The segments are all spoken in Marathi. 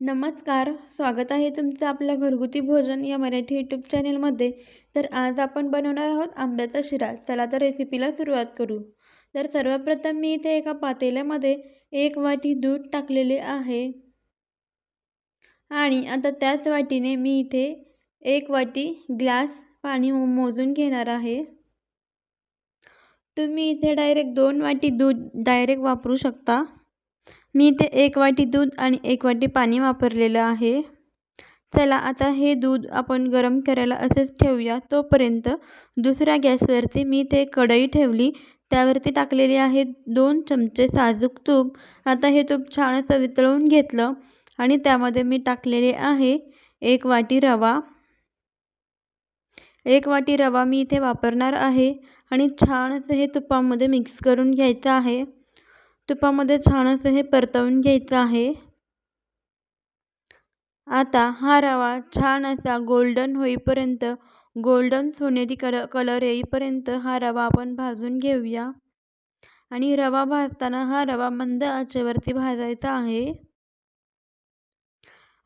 नमस्कार स्वागत आहे तुमचं आपल्या घरगुती भोजन या मराठी यूट्यूब चॅनेलमध्ये तर आज आपण बनवणार आहोत आंब्याचा शिरा. चला तर रेसिपीला सुरुवात करू. तर सर्वप्रथम मी इथे एका पातेल्यामध्ये एक वाटी दूध टाकलेले आहे. आणि आता त्याच वाटीने मी इथे एक वाटी ग्लास पाणी मोजून घेणार आहे. तुम्ही इथे डायरेक्ट दोन वाटी दूध डायरेक्ट वापरू शकता. मी इथे एक वाटी दूध आणि एक वाटी पाणी वापरलेलं आहे. चला आता हे दूध आपण गरम करायला असेच ठेवूया. तोपर्यंत दुसऱ्या गॅसवरती मी ते कढई ठेवली. त्यावरती टाकलेले आहे दोन चमचे साजूक तूप. आता हे तूप छान असं वितळवून घेतलं आणि त्यामध्ये मी टाकलेले आहे एक वाटी रवा. एक वाटी रवा मी इथे वापरणार आहे आणि छान असं हे तुपामध्ये मिक्स करून घ्यायचं आहे. तुपामध्ये छान असं हे परतवून घ्यायचं आहे. आता हा रवा छान असा गोल्डन होईपर्यंत गोल्डन सोनेरी कलर कलर येईपर्यंत हा रवा आपण भाजून घेऊया. आणि रवा भाजताना हा रवा मंद आचेवरती भाजायचा आहे.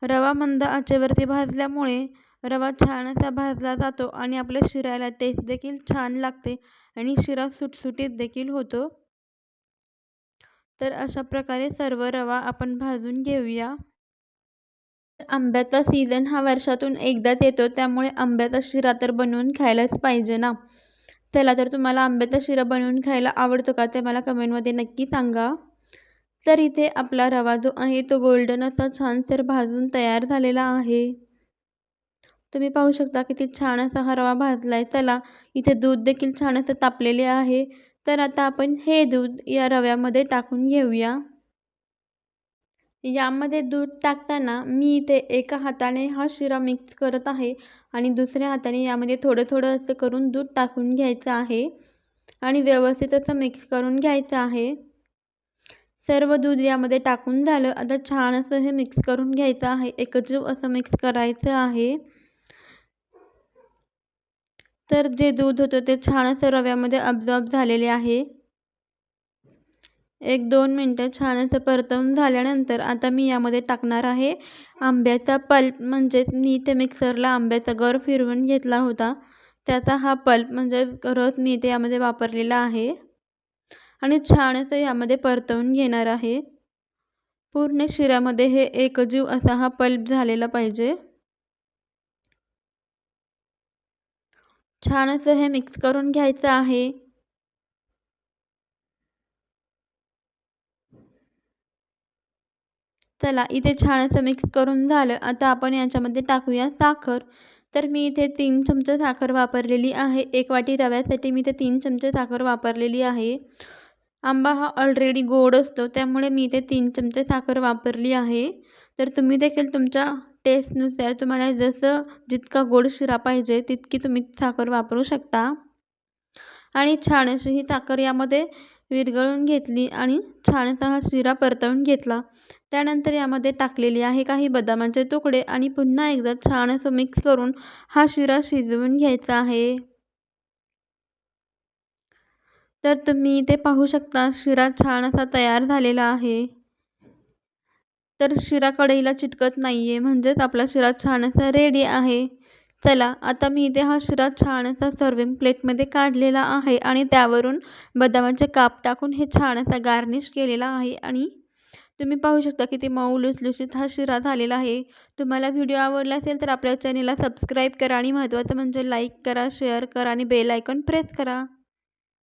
रवा मंद आचेवरती भाजल्यामुळे रवा छान असा भाजला जातो आणि आपल्या शिरायला टेस्ट देखील छान लागते आणि शिरा सुटसुटीत देखील होतो. तर अशा प्रकारे सर्व रवा आपण भाजून घेऊया. आंब्याचा सीझन हा वर्षातून एकदाच येतो त्यामुळे आंब्याचा शिरा तर बनवून खायलाच पाहिजे ना. चला तर तुम्हाला आंब्याचा शिरा बनवून खायला आवडतो का ते मला कमेंटमध्ये नक्की सांगा. तर इथे आपला रवा जो आहे तो गोल्डन असा छानसर भाजून तयार झालेला आहे. तुम्ही पाहू शकता किती छान असा हा रवा भाजला आहे चला इथे दूध देखील छान असं तापलेले आहे. तर आता आपण हे दूध या रव्यामध्ये टाकून घेऊया. यामध्ये दूध टाकताना मी इथे एका हाताने हा शिरा मिक्स करत आहे आणि दुसऱ्या हाताने यामध्ये थोडं थोडं असं करून दूध टाकून घ्यायचं आहे आणि व्यवस्थित असं मिक्स करून घ्यायचं आहे. सर्व दूध यामध्ये टाकून झालं. आता छान असं हे मिक्स करून घ्यायचं आहे. एकजीव असं मिक्स करायचं आहे. तर जे दूध होतं ते छान असं रव्यामध्ये अब्झॉर्ब झालेले आहे. एक दोन मिनटं छान असं परतवून झाल्यानंतर आता मी यामध्ये टाकणार आहे आंब्याचा पल्प म्हणजेच मी ते मिक्सरला आंब्याचा गर फिरवून घेतला होता. त्याचा हा पल्प म्हणजे रस मी ते यामध्ये वापरलेला आहे. आणि छान असं यामध्ये परतवून घेणार आहे. पूर्ण शिऱ्यामध्ये हे एकजीव असा हा पल्प झालेला पाहिजे. छान असं हे मिक्स करून घ्यायचं आहे. चला इथे छान असं मिक्स करून झालं. आता आपण याच्यामध्ये टाकूया साखर. तर मी इथे तीन चमचे साखर वापरलेली आहे. एक वाटी रव्यासाठी मी इथे तीन चमचे साखर वापरलेली आहे. आंबा हा ऑलरेडी गोड असतो त्यामुळे मी इथे तीन चमचे साखर वापरली आहे. तर तुम्ही देखील तुमच्या टेस्टनुसार तुम्हाला जसं जितका गोड शिरा पाहिजे तितकी तुम्ही साखर वापरू शकता. आणि छान अशी ही साखर यामध्ये विरघळून घेतली आणि छान असा हा शिरा परतवून घेतला. त्यानंतर यामध्ये टाकलेली आहे काही बदामाचे तुकडे आणि पुन्हा एकदा छान असं मिक्स करून हा शिरा शिजवून घ्यायचा आहे. तर तुम्ही इथे पाहू शकता शिरा छान असा तयार झालेला आहे. तर शिरा कढईला चिटकत नाही आहे म्हणजेच आपला शिरा छान असा रेडी आहे. चला आता मी इथे हा शिरा छान असा सर्विंग प्लेटमध्ये काढलेला आहे आणि त्यावरून बदामाचे काप टाकून हे छान असा गार्निश केलेला आहे. आणि तुम्ही पाहू शकता किती मऊ लुसलुशीत हा शिरा झालेला आहे. तुम्हाला व्हिडिओ आवडला असेल तर आपल्या चॅनेलला सबस्क्राईब करा आणि महत्त्वाचं म्हणजे लाईक करा शेअर करा आणि बेल आयकॉन प्रेस करा.